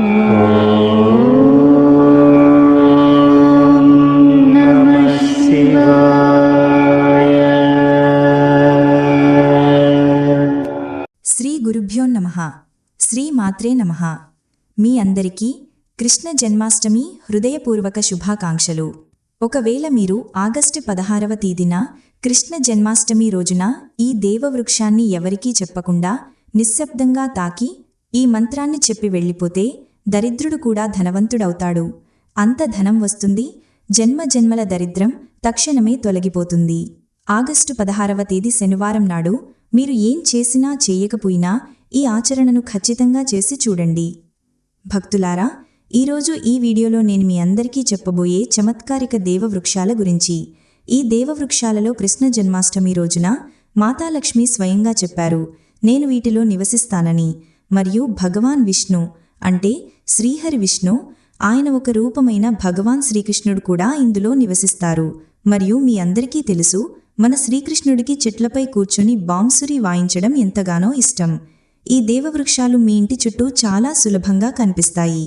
శ్రీ గురుభ్యో నమ. శ్రీ మాత్రే నమ. మీ అందరికీ కృష్ణ జన్మాష్టమి హృదయపూర్వక శుభాకాంక్షలు. ఒకవేళ మీరు ఆగస్టు పదహారవ తేదీన కృష్ణ జన్మాష్టమి రోజున ఈ దేవవృక్షాన్ని ఎవరికీ చెప్పకుండా నిశ్శబ్దంగా తాకి ఈ మంత్రాన్ని చెప్పి వెళ్ళిపోతే దరిద్రుడు కూడా ధనవంతుడవుతాడు. అంత ధనం వస్తుంది. జన్మ జన్మల దరిద్రం తక్షణమే తొలగిపోతుంది. ఆగస్టు పదహారవ తేదీ శనివారం నాడు మీరు ఏం చేసినా చేయకపోయినా ఈ ఆచరణను ఖచ్చితంగా చేసి చూడండి. భక్తులారా ఈరోజు ఈ వీడియోలో నేను మీ అందరికీ చెప్పబోయే చమత్కారిక దేవవృక్షాల గురించి. ఈ దేవవృక్షాలలో కృష్ణ జన్మాష్టమి రోజున మాతాలక్ష్మి స్వయంగా చెప్పారు. నేను వీటిలో నివసిస్తానని మరియు భగవాన్ విష్ణు అంటే శ్రీహరి విష్ణు ఆయన ఒక రూపమైన భగవాన్ శ్రీకృష్ణుడు కూడా ఇందులో నివసిస్తారు. మరియు మీ అందరికీ తెలుసు మన శ్రీకృష్ణుడికి చెట్లపై కూర్చుని బాంసురి వాయించడం ఎంతగానో ఇష్టం. ఈ దేవవృక్షాలు మీ ఇంటి చుట్టూ చాలా సులభంగా కనిపిస్తాయి.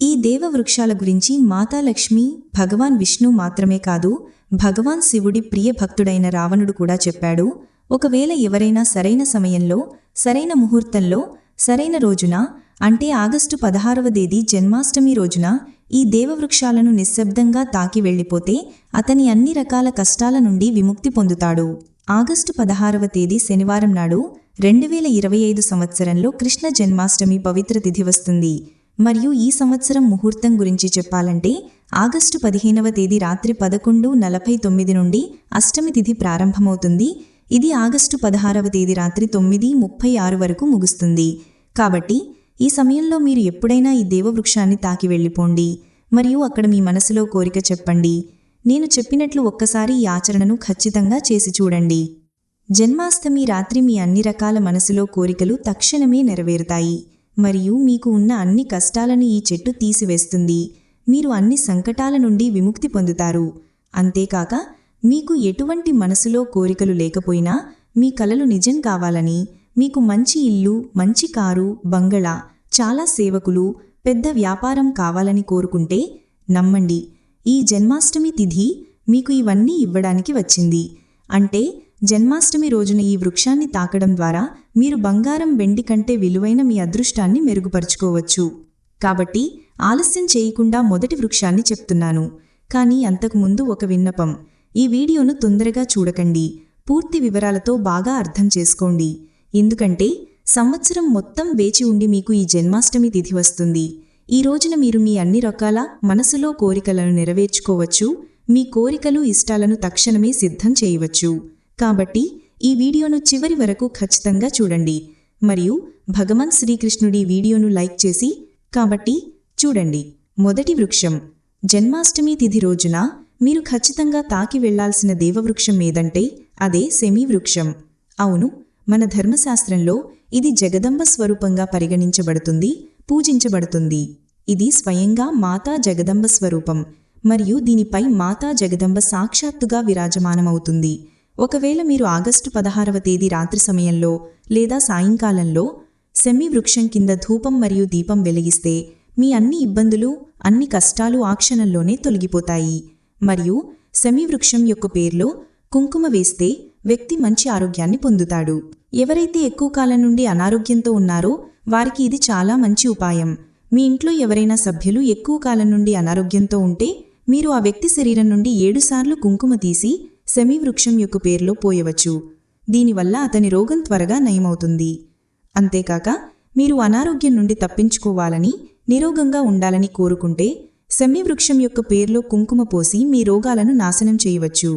ఈ దేవవృక్షాల గురించి మాతాలక్ష్మి భగవాన్ విష్ణు మాత్రమే కాదు భగవాన్ శివుడి ప్రియ భక్తుడైన రావణుడు కూడా చెప్పాడు ఒకవేళ ఎవరైనా సరైన సమయంలో సరైన ముహూర్తంలో సరైన రోజున అంటే ఆగస్టు పదహారవ తేదీ జన్మాష్టమి రోజున ఈ దేవవృక్షాలను నిశ్శబ్దంగా తాకి వెళ్ళిపోతే అతని అన్ని రకాల కష్టాల నుండి విముక్తి పొందుతాడు. ఆగస్టు పదహారవ తేదీ శనివారం నాడు రెండు వేల ఇరవై ఐదు సంవత్సరంలో కృష్ణ జన్మాష్టమి పవిత్ర తిథి వస్తుంది. మరియు ఈ సంవత్సరం ముహూర్తం గురించి చెప్పాలంటే ఆగస్టు పదిహేనవ తేదీ రాత్రి పదకొండు నలభై తొమ్మిది నుండి అష్టమి తిథి ప్రారంభమవుతుంది. ఇది ఆగస్టు పదహారవ తేదీ రాత్రి తొమ్మిది ముప్పై ఆరు వరకు ముగుస్తుంది. కాబట్టి ఈ సమయంలో మీరు ఎప్పుడైనా ఈ దేవవృక్షాన్ని తాకి వెళ్ళిపోండి మరియు అక్కడ మీ మనసులో కోరిక చెప్పండి. నేను చెప్పినట్లు ఒక్కసారి ఈ ఆచరణను ఖచ్చితంగా చేసి చూడండి. జన్మాష్టమి రాత్రి మీ అన్ని రకాల మనసులో కోరికలు తక్షణమే నెరవేరుతాయి. మరియు మీకు ఉన్న అన్ని కష్టాలను ఈ చెట్టు తీసివేస్తుంది. మీరు అన్ని సంకటాల నుండి విముక్తి పొందుతారు. అంతేకాక మీకు ఎటువంటి మనసులో కోరికలు లేకపోయినా మీ కలలు నిజం కావాలని మీకు మంచి ఇల్లు మంచి కారు బంగళా చాలా సేవకులు పెద్ద వ్యాపారం కావాలని కోరుకుంటే నమ్మండి. ఈ జన్మాష్టమి తిథి మీకు ఇవన్నీ ఇవ్వడానికి వచ్చింది. అంటే జన్మాష్టమి రోజున ఈ వృక్షాన్ని తాకడం ద్వారా మీరు బంగారం వెండి కంటే విలువైన మీ అదృష్టాన్ని మెరుగుపరుచుకోవచ్చు. కాబట్టి ఆలస్యం చేయకుండా మొదటి వృక్షాన్ని చెప్తున్నాను. కానీ అంతకుముందు ఒక విన్నపం. ఈ వీడియోను తొందరగా చూడకండి. పూర్తి వివరాలతో బాగా అర్థం చేసుకోండి. ఎందుకంటే సంవత్సరం మొత్తం వేచి ఉండి మీకు ఈ జన్మాష్టమి తిథి వస్తుంది. ఈ రోజున మీరు మీ అన్ని రకాల మనసులో కోరికలను నెరవేర్చుకోవచ్చు. మీ కోరికలు ఇష్టాలను తక్షణమే సిద్ధం చేయవచ్చు. కాబట్టి ఈ వీడియోను చివరి వరకు ఖచ్చితంగా చూడండి. మరియు భగవాన్ శ్రీకృష్ణుడి వీడియోను లైక్ చేసి కాబట్టి చూడండి. మొదటి వృక్షం. జన్మాష్టమి తిథి రోజున మీరు ఖచ్చితంగా తాకి వెళ్ళాల్సిన దేవవృక్షం ఏదంటే అదే సెమీ వృక్షం. అవును మన ధర్మశాస్త్రంలో ఇది జగదంబ స్వరూపంగా పరిగణించబడుతుంది పూజించబడుతుంది. ఇది స్వయంగా మాతా జగదంబ స్వరూపం మరియు దీనిపై మాతా జగదంబ సాక్షాత్తుగా విరాజమానమవుతుంది. ఒకవేళ మీరు ఆగస్టు పదహారవ తేదీ రాత్రి సమయంలో లేదా సాయంకాలంలో సెమీ వృక్షం కింద ధూపం మరియు దీపం వెలిగిస్తే మీ అన్ని ఇబ్బందులు అన్ని కష్టాలు ఆ క్షణంలోనే తొలగిపోతాయి. మరియు సెమీ వృక్షం యొక్క పేర్లో కుంకుమ వేస్తే వ్యక్తి మంచి ఆరోగ్యాన్ని పొందుతాడు. ఎవరైతే ఎక్కువ కాలం నుండి అనారోగ్యంతో ఉన్నారో వారికి ఇది చాలా మంచి ఉపాయం. మీ ఇంట్లో ఎవరైనా సభ్యులు ఎక్కువ కాలం నుండి అనారోగ్యంతో ఉంటే మీరు ఆ వ్యక్తి శరీరం నుండి ఏడుసార్లు కుంకుమ తీసి సెమీవృక్షం యొక్క పేర్లో పోయవచ్చు. దీనివల్ల అతని రోగం త్వరగా నయమవుతుంది. అంతేకాక మీరు అనారోగ్యం నుండి తప్పించుకోవాలని నిరోగంగా ఉండాలని కోరుకుంటే సెమీవృక్షం యొక్క పేర్లో కుంకుమ పోసి మీ రోగాలను నాశనం చేయవచ్చు.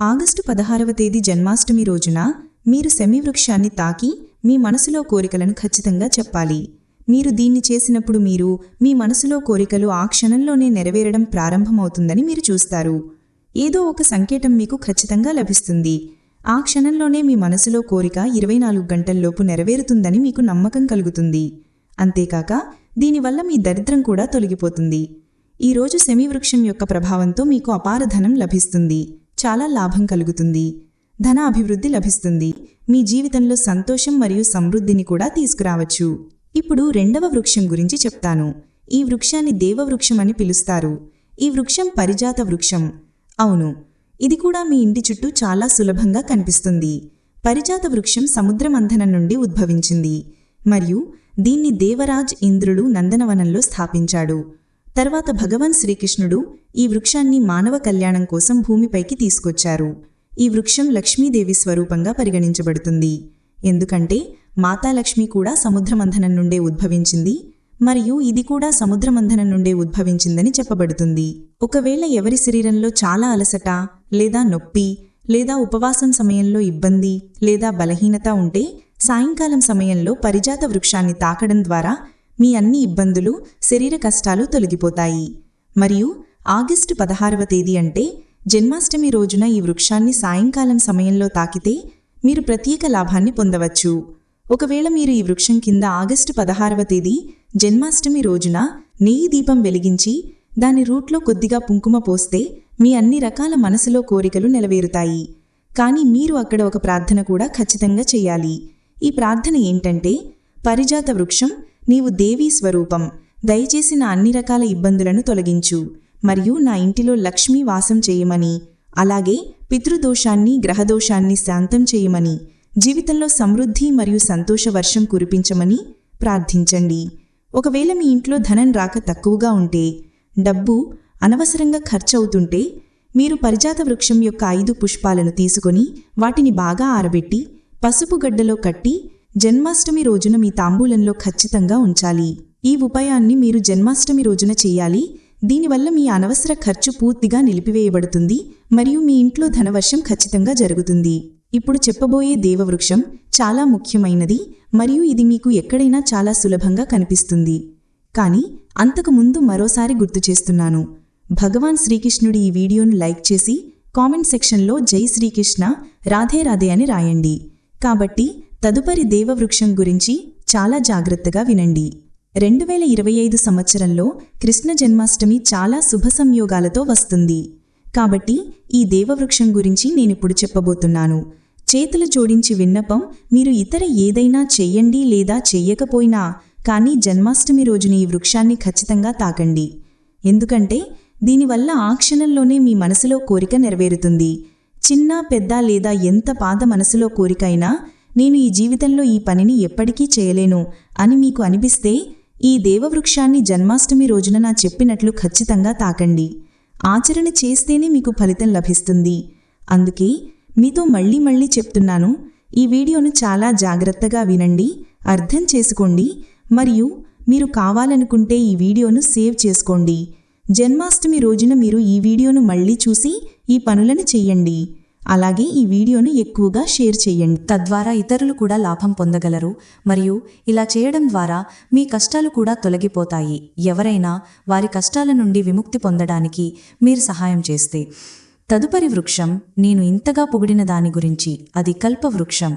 ఆగస్టు పదహారవ తేదీ జన్మాష్టమి రోజున మీరు సెమీవృక్షాన్ని తాకి మీ మనసులో కోరికలను ఖచ్చితంగా చెప్పాలి. మీరు దీన్ని చేసినప్పుడు మీరు మీ మనసులో కోరికలు ఆ క్షణంలోనే నెరవేరడం ప్రారంభమవుతుందని మీరు చూస్తారు. ఏదో ఒక సంకేతం మీకు ఖచ్చితంగా లభిస్తుంది. ఆ క్షణంలోనే మీ మనసులో కోరిక ఇరవై నాలుగు గంటల్లోపు నెరవేరుతుందని మీకు నమ్మకం కలుగుతుంది. అంతేకాక దీనివల్ల మీ దరిద్రం కూడా తొలగిపోతుంది. ఈరోజు రోజు శమీవృక్షం యొక్క ప్రభావంతో మీకు అపార ధనం లభిస్తుంది. చాలా లాభం కలుగుతుంది. ధన అభివృద్ధి లభిస్తుంది. మీ జీవితంలో సంతోషం మరియు సమృద్ధిని కూడా తీసుకురావచ్చు. ఇప్పుడు రెండవ వృక్షం గురించి చెప్తాను. ఈ వృక్షాన్ని దేవవృక్షం అని పిలుస్తారు. ఈ వృక్షం పరిజాత వృక్షం. అవును ఇది కూడా మీ ఇంటి చుట్టూ చాలా సులభంగా కనిపిస్తుంది. పరిజాత వృక్షం సముద్రమంథనం నుండి ఉద్భవించింది. మరియు దీన్ని దేవరాజ్ ఇంద్రుడు నందనవనంలో స్థాపించాడు. తర్వాత భగవాన్ శ్రీకృష్ణుడు ఈ వృక్షాన్ని మానవ కళ్యాణం కోసం భూమిపైకి తీసుకొచ్చారు. ఈ వృక్షం లక్ష్మీదేవి స్వరూపంగా పరిగణించబడుతుంది. ఎందుకంటే మాతాలక్ష్మి కూడా సముద్రమంథనం నుండే ఉద్భవించింది మరియు ఇది కూడా సముద్రమంథనం నుండే ఉద్భవించిందని చెప్పబడుతుంది. ఒకవేళ ఎవరి శరీరంలో చాలా అలసట లేదా నొప్పి లేదా ఉపవాసం సమయంలో ఇబ్బంది లేదా బలహీనత ఉంటే సాయంకాలం సమయంలో పరిజాత వృక్షాన్ని తాకడం ద్వారా మీ అన్ని ఇబ్బందులు శరీర కష్టాలు తొలగిపోతాయి. మరియు ఆగస్టు పదహారవ తేదీ అంటే జన్మాష్టమి రోజున ఈ వృక్షాన్ని సాయంకాలం సమయంలో తాకితే మీరు ప్రత్యేక లాభాన్ని పొందవచ్చు. ఒకవేళ మీరు ఈ వృక్షం కింద ఆగస్టు పదహారవ తేదీ జన్మాష్టమి రోజున నెయ్యి దీపం వెలిగించి దాని రూట్లో కొద్దిగా కుంకుమ పోస్తే మీ అన్ని రకాల మనసులో కోరికలు నెరవేరుతాయి కానీ మీరు అక్కడ ఒక ప్రార్థన కూడా ఖచ్చితంగా చేయాలి. ఈ ప్రార్థన ఏంటంటే పరిజాత వృక్షం నీవు దేవీ స్వరూపం దయచేసి నా అన్ని రకాల ఇబ్బందులను తొలగించు. మరియు నా ఇంటిలో లక్ష్మీ వాసం చేయమని అలాగే పితృదోషాన్ని గ్రహదోషాన్ని శాంతం చేయమని జీవితంలో సమృద్ధి మరియు సంతోష వర్షం కురిపించమని ప్రార్థించండి. ఒకవేళ మీ ఇంట్లో ధనం రాక తక్కువగా ఉంటే డబ్బు అనవసరంగా ఖర్చవుతుంటే మీరు పరిజాత వృక్షం యొక్క ఐదు పుష్పాలను తీసుకొని వాటిని బాగా ఆరబెట్టి పసుపు గడ్డలో కట్టి జన్మాష్టమి రోజున మీ తాంబూలంలో ఖచ్చితంగా ఉంచాలి. ఈ ఉపాయాన్ని మీరు జన్మాష్టమి రోజున చేయాలి. దీనివల్ల మీ అనవసర ఖర్చు పూర్తిగా నిలిపివేయబడుతుంది మరియు మీ ఇంట్లో ధనవర్షం ఖచ్చితంగా జరుగుతుంది. ఇప్పుడు చెప్పబోయే దేవవృక్షం చాలా ముఖ్యమైనది మరియు ఇది మీకు ఎక్కడైనా చాలా సులభంగా కనిపిస్తుంది. కానీ అంతకు ముందు మరోసారి గుర్తు చేస్తున్నాను. భగవాన్ శ్రీకృష్ణుడి ఈ వీడియోను లైక్ చేసి కామెంట్ సెక్షన్లో జై శ్రీకృష్ణ రాధే రాధే అని రాయండి. కాబట్టి తదుపరి దేవవృక్షం గురించి చాలా జాగ్రత్తగా వినండి. రెండు వేల ఇరవై ఐదు సంవత్సరంలో కృష్ణ జన్మాష్టమి చాలా శుభ సంయోగాలతో వస్తుంది. కాబట్టి ఈ దేవవృక్షం గురించి నేనిప్పుడు చెప్పబోతున్నాను. చేతులు జోడించి విన్నపం మీరు ఇతర ఏదైనా చెయ్యండి లేదా చెయ్యకపోయినా కానీ జన్మాష్టమి రోజున ఈ వృక్షాన్ని ఖచ్చితంగా తాకండి. ఎందుకంటే దీనివల్ల ఆ క్షణంలోనే మీ మనసులో కోరిక నెరవేరుతుంది. చిన్న పెద్ద లేదా ఎంత పాత మనసులో కోరికైనా నేను ఈ జీవితంలో ఈ పనిని ఎప్పటికీ చేయలేను అని మీకు అనిపిస్తే ఈ దేవవృక్షాన్ని జన్మాష్టమి రోజున నా చెప్పినట్లు ఖచ్చితంగా తాకండి. ఆచరణ చేస్తేనే మీకు ఫలితం లభిస్తుంది. అందుకే మీతో మళ్ళీ మళ్ళీ చెప్తున్నాను. ఈ వీడియోను చాలా జాగ్రత్తగా వినండి అర్థం చేసుకోండి మరియు మీరు కావాలనుకుంటే ఈ వీడియోను సేవ్ చేసుకోండి. జన్మాష్టమి రోజున మీరు ఈ వీడియోను మళ్ళీ చూసి ఈ పనులను చెయ్యండి అలాగే ఈ వీడియోను ఎక్కువగా షేర్ చేయండి. తద్వారా ఇతరులు కూడా లాభం పొందగలరు. మరియు ఇలా చేయడం ద్వారా మీ కష్టాలు కూడా తొలగిపోతాయి. ఎవరైనా వారి కష్టాల నుండి విముక్తి పొందడానికి మీరు సహాయం చేస్తే. తదుపరి వృక్షం నేను ఇంతగా పొగిడిన దాని గురించి. అది కల్ప వృక్షం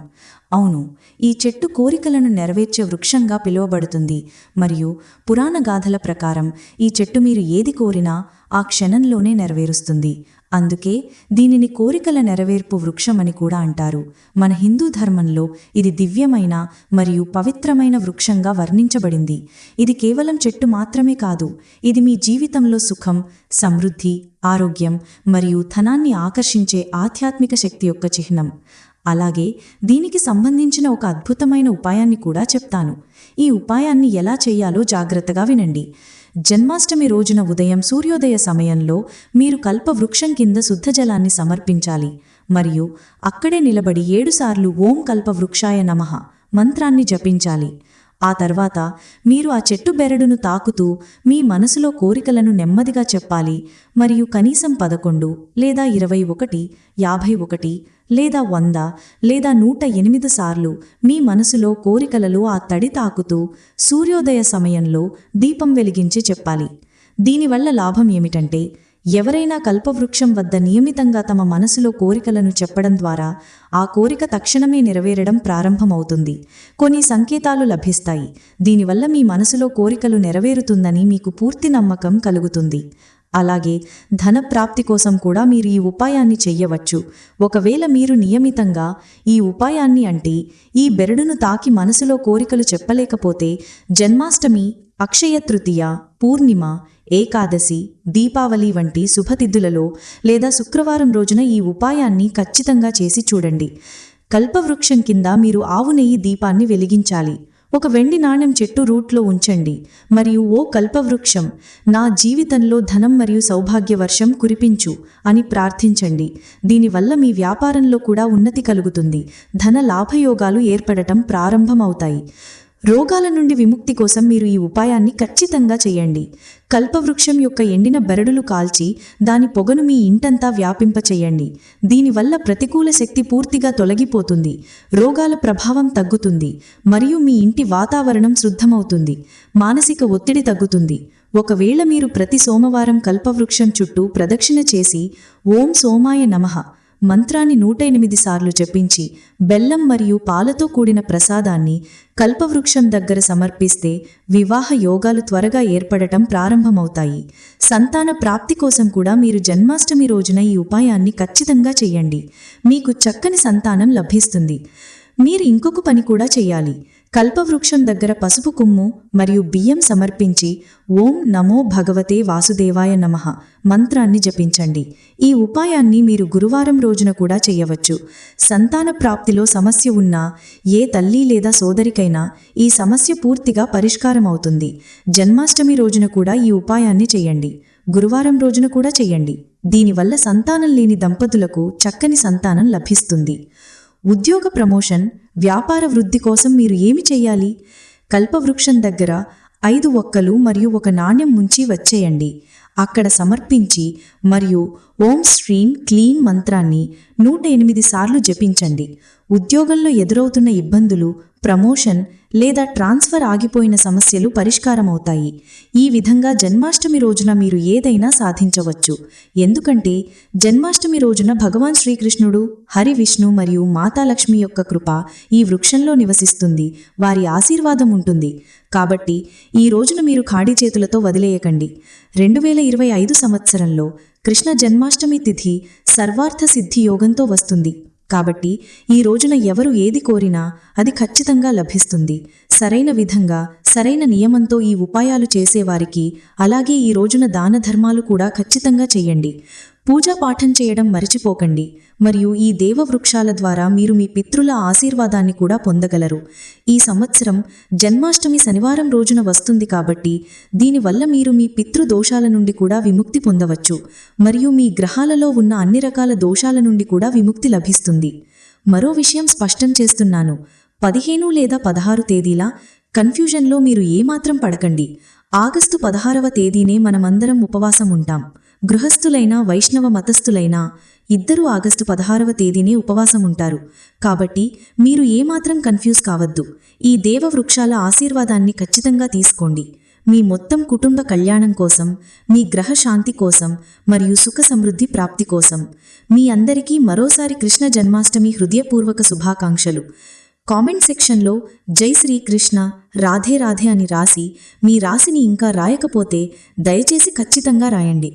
అవును ఈ చెట్టు కోరికలను నెరవేర్చే వృక్షంగా పిలువబడుతుంది. మరియు పురాణ గాథల ప్రకారం ఈ చెట్టు మీరు ఏది కోరినా ఆ క్షణంలోనే నెరవేరుస్తుంది. అందుకే దీనిని కోరికల నెరవేర్పు వృక్షమని కూడా అంటారు. మన హిందూ ధర్మంలో ఇది దివ్యమైన మరియు పవిత్రమైన వృక్షంగా వర్ణించబడింది. ఇది కేవలం చెట్టు మాత్రమే కాదు ఇది మీ జీవితంలో సుఖం సమృద్ధి ఆరోగ్యం మరియు ధనాన్ని ఆకర్షించే ఆధ్యాత్మిక శక్తి యొక్క చిహ్నం. అలాగే దీనికి సంబంధించిన ఒక అద్భుతమైన ఉపాయాన్ని కూడా చెప్తాను. ఈ ఉపాయాన్ని ఎలా చేయాలో జాగ్రత్తగా వినండి. జన్మాష్టమి రోజున ఉదయం సూర్యోదయ సమయంలో మీరు కల్ప వృక్షం కింద శుద్ధ జలాన్ని సమర్పించాలి. మరియు అక్కడే నిలబడి ఏడుసార్లు ఓం కల్ప వృక్షాయ నమః మంత్రాన్ని జపించాలి. ఆ తర్వాత మీరు ఆ చెట్టు బెరడును తాకుతూ మీ మనసులో కోరికలను నెమ్మదిగా చెప్పాలి. మరియు కనీసం పదకొండు లేదా ఇరవై ఒకటి యాభై ఒకటి లేదా వంద లేదా నూట ఎనిమిది సార్లు మీ మనసులో కోరికలలో ఆ తడి తాకుతూ సూర్యోదయ సమయంలో దీపం వెలిగించి చెప్పాలి. దీనివల్ల లాభం ఏమిటంటే ఎవరైనా కల్పవృక్షం వద్ద నియమితంగా తమ మనసులో కోరికలను చెప్పడం ద్వారా ఆ కోరిక తక్షణమే నెరవేరడం ప్రారంభమవుతుంది. కొన్ని సంకేతాలు లభిస్తాయి. దీనివల్ల మీ మనసులో కోరికలు నెరవేరుతుందని మీకు పూర్తి నమ్మకం కలుగుతుంది. అలాగే ధన ప్రాప్తి కోసం కూడా మీరు ఈ ఉపాయాన్ని చెయ్యవచ్చు. ఒకవేళ మీరు నియమితంగా ఈ ఉపాయాన్ని అంటే ఈ బెరడును తాకి మనసులో కోరికలు చెప్పలేకపోతే జన్మాష్టమి అక్షయ తృతీయ పూర్ణిమ ఏకాదశి దీపావళి వంటి శుభతిథులలో లేదా శుక్రవారం రోజున ఈ ఉపాయాన్ని ఖచ్చితంగా చేసి చూడండి. కల్పవృక్షం కింద మీరు ఆవు నెయ్యి దీపాన్ని వెలిగించాలి. ఒక వెండి నాణెం చెట్టు రూట్లో ఉంచండి. మరియు ఓ కల్పవృక్షం నా జీవితంలో ధనం మరియు సౌభాగ్య వర్షం కురిపించు అని ప్రార్థించండి. దీనివల్ల మీ వ్యాపారంలో కూడా ఉన్నతి కలుగుతుంది. ధన లాభయోగాలు ఏర్పడటం ప్రారంభమవుతాయి. రోగాల నుండి విముక్తి కోసం మీరు ఈ ఉపాయాన్ని ఖచ్చితంగా చేయండి. కల్పవృక్షం యొక్క ఎండిన బెరడులు కాల్చి దాని పొగను మీ ఇంటంతా వ్యాపింపచేయండి. దీనివల్ల ప్రతికూల శక్తి పూర్తిగా తొలగిపోతుంది. రోగాల ప్రభావం తగ్గుతుంది. మరియు మీ ఇంటి వాతావరణం శుద్ధమవుతుంది. మానసిక ఒత్తిడి తగ్గుతుంది. ఒకవేళ మీరు ప్రతి సోమవారం కల్పవృక్షం చుట్టూ ప్రదక్షిణ చేసి ఓం సోమాయ నమః మంత్రాన్ని నూట ఎనిమిది సార్లు జపించి బెల్లం మరియు పాలతో కూడిన ప్రసాదాన్ని కల్పవృక్షం దగ్గర సమర్పిస్తే వివాహ యోగాలు త్వరగా ఏర్పడటం ప్రారంభమవుతాయి. సంతాన ప్రాప్తి కోసం కూడా మీరు జన్మాష్టమి రోజున ఈ ఉపాయాన్ని ఖచ్చితంగా చేయండి. మీకు చక్కని సంతానం లభిస్తుంది. మీరు ఇంకొక పని కూడా చేయాలి. కల్పవృక్షం దగ్గర పసుపు కుమ్ము మరియు బియ్యం సమర్పించి ఓం నమో భగవతే వాసుదేవాయ నమః మంత్రాన్ని జపించండి. ఈ ఉపాయాన్ని మీరు గురువారం రోజున కూడా చేయవచ్చు. సంతాన ప్రాప్తిలో సమస్య ఉన్నా ఏ తల్లి లేదా సోదరికైనా ఈ సమస్య పూర్తిగా పరిష్కారం అవుతుంది జన్మాష్టమి రోజున కూడా ఈ ఉపాయాన్ని చేయండి. గురువారం రోజున కూడా చేయండి. దీనివల్ల సంతానం లేని దంపతులకు చక్కని సంతానం లభిస్తుంది. ఉద్యోగ ప్రమోషన్ వ్యాపార వృద్ధి కోసం మీరు ఏమి చేయాలి? కల్పవృక్షం దగ్గర ఐదు ఒక్కలు మరియు ఒక నాణ్యం ముంచి వచ్చేయండి. అక్కడ సమర్పించి మరియు ఓం శ్రీం క్లీన్ మంత్రాన్ని నూట ఎనిమిది సార్లు జపించండి. ఉద్యోగంలో ఎదురవుతున్న ఇబ్బందులు ప్రమోషన్ లేదా ట్రాన్స్ఫర్ ఆగిపోయిన సమస్యలు పరిష్కారమవుతాయి. ఈ విధంగా జన్మాష్టమి రోజున మీరు ఏదైనా సాధించవచ్చు. ఎందుకంటే జన్మాష్టమి రోజున భగవాన్ శ్రీకృష్ణుడు హరి విష్ణు మరియు మాతాలక్ష్మి యొక్క కృప ఈ వృక్షంలో నివసిస్తుంది. వారి ఆశీర్వాదం ఉంటుంది. కాబట్టి ఈ రోజున మీరు ఖాళీ చేతులతో వదిలేయకండి. రెండు వేల ఇరవై ఐదు సంవత్సరంలో కృష్ణ జన్మాష్టమి తిథి సర్వార్థ సిద్ధి యోగంతో వస్తుంది. కాబట్టి ఈ రోజున ఎవరు ఏది కోరినా అది ఖచ్చితంగా లభిస్తుంది. సరైన విధంగా సరైన నియమంతో ఈ ఉపాయాలు చేసేవారికి అలాగే ఈ రోజున దాన ధర్మాలు కూడా ఖచ్చితంగా చేయండి. పూజా పాఠం చేయడం మరిచిపోకండి. మరియు ఈ దేవవృక్షాల ద్వారా మీరు మీ పితృల ఆశీర్వాదాన్ని కూడా పొందగలరు. ఈ సంవత్సరం జన్మాష్టమి శనివారం రోజున వస్తుంది కాబట్టి దీనివల్ల మీరు మీ పితృ దోషాల నుండి కూడా విముక్తి పొందవచ్చు. మరియు మీ గ్రహాలలో ఉన్న అన్ని రకాల దోషాల నుండి కూడా విముక్తి లభిస్తుంది. మరో విషయం స్పష్టం చేస్తున్నాను. పదిహేను లేదా పదహారు తేదీల కన్ఫ్యూజన్లో మీరు ఏమాత్రం పడకండి. ఆగస్టు పదహారవ తేదీనే మనమందరం ఉపవాసం ఉంటాం. గృహస్థులైనా వైష్ణవ మతస్థులైనా ఇద్దరూ ఆగస్టు పదహారవ తేదీనే ఉపవాసం ఉంటారు కాబట్టి మీరు ఏమాత్రం కన్ఫ్యూజ్ కావద్దు. ఈ దేవవృక్షాల ఆశీర్వాదాన్ని ఖచ్చితంగా తీసుకోండి. మీ మొత్తం కుటుంబ కళ్యాణం కోసం మీ గ్రహ శాంతి కోసం మరియు సుఖ సమృద్ధి ప్రాప్తి కోసం మీ అందరికీ మరోసారి కృష్ణ జన్మాష్టమి హృదయపూర్వక శుభాకాంక్షలు. కామెంట్ సెక్షన్లో జై శ్రీకృష్ణ రాధే రాధే అని రాసి మీ రాశిని ఇంకా రాయకపోతే దయచేసి ఖచ్చితంగా రాయండి.